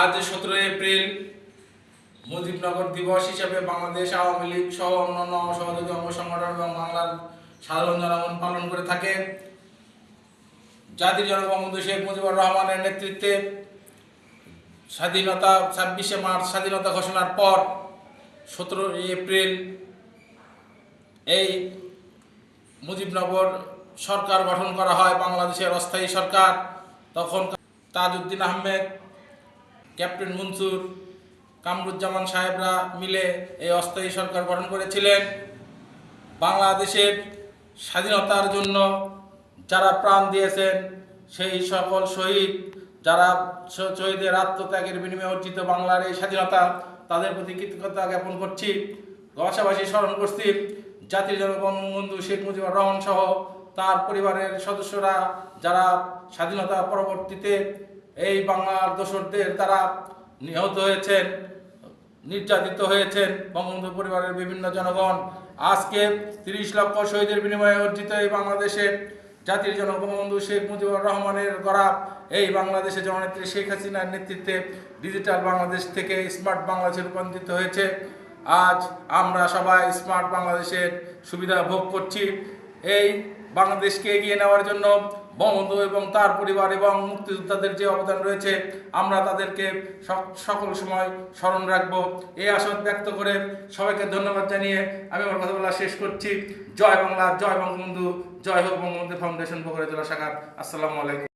আজ সতেরোই এপ্রিল মুজিবনগর দিবস হিসেবে বাংলাদেশ আওয়ামী লীগ সহ অন্যান্য সহযোগী অঙ্গ সংগঠন এবং বাংলার সাধারণ জনগণ পালন করে থাকে। জাতির জনক বঙ্গবন্ধু শেখ মুজিবুর রহমানের নেতৃত্বে স্বাধীনতা ছাব্বিশে মার্চ স্বাধীনতা ঘোষণার পর সতেরোই এপ্রিল এই মুজিবনগর সরকার গঠন করা হয় বাংলাদেশের অস্থায়ী সরকার। তখন তাজউদ্দিন আহমেদ ক্যাপ্টেন মনসুর, কামরুজ্জামান সাহেবরা মিলে এই অস্থায়ী সরকার গঠন করেছিলেন। বাংলাদেশের স্বাধীনতার জন্য যারা প্রাণ দিয়েছেন, সেই সকল শহীদ, যারা শহীদের আত্মত্যাগের বিনিময়ে অর্জিত বাংলার এই স্বাধীনতা, তাদের প্রতি কৃতজ্ঞতা জ্ঞাপন করছি। পাশাপাশি স্মরণ করছি, জাতির জনক বঙ্গবন্ধু শেখ মুজিবুর রহমান সহ তার পরিবারের সদস্যরা যারা স্বাধীনতা পরবর্তীতে এই বাংলার দোসরদের দ্বারা নিহত হয়েছেন, নির্যাতিত হয়েছেন বঙ্গবন্ধু পরিবারের বিভিন্ন জনগণ। আজকে তিরিশ লক্ষ শহীদের বিনিময়ে অর্জিত এই বাংলাদেশে জাতির জনক বঙ্গবন্ধু শেখ মুজিবুর রহমানের গড়া এই বাংলাদেশে জননেত্রী শেখ হাসিনার নেতৃত্বে ডিজিটাল বাংলাদেশ থেকে স্মার্ট বাংলাদেশে রূপান্তরিত হয়েছে। আজ আমরা সবাই স্মার্ট বাংলাদেশের সুবিধা ভোগ করছি। এই বাংলাদেশকে এগিয়ে নেওয়ার জন্য বঙ্গবন্ধু এবং তার পরিবার এবং মুক্তিযোদ্ধাদের যে অবদান রয়েছে, আমরা তাদেরকে সকল সময় স্মরণ রাখব। এই আশা ব্যক্ত করে সবাইকে ধন্যবাদ জানিয়ে আমি আমার কথা বলা শেষ করছি। জয় বাংলা, জয় বঙ্গবন্ধু, জয় হোক বঙ্গবন্ধু ফাউন্ডেশন বগুড়া জেলা শাখার। আসসালামু আলাইকুম।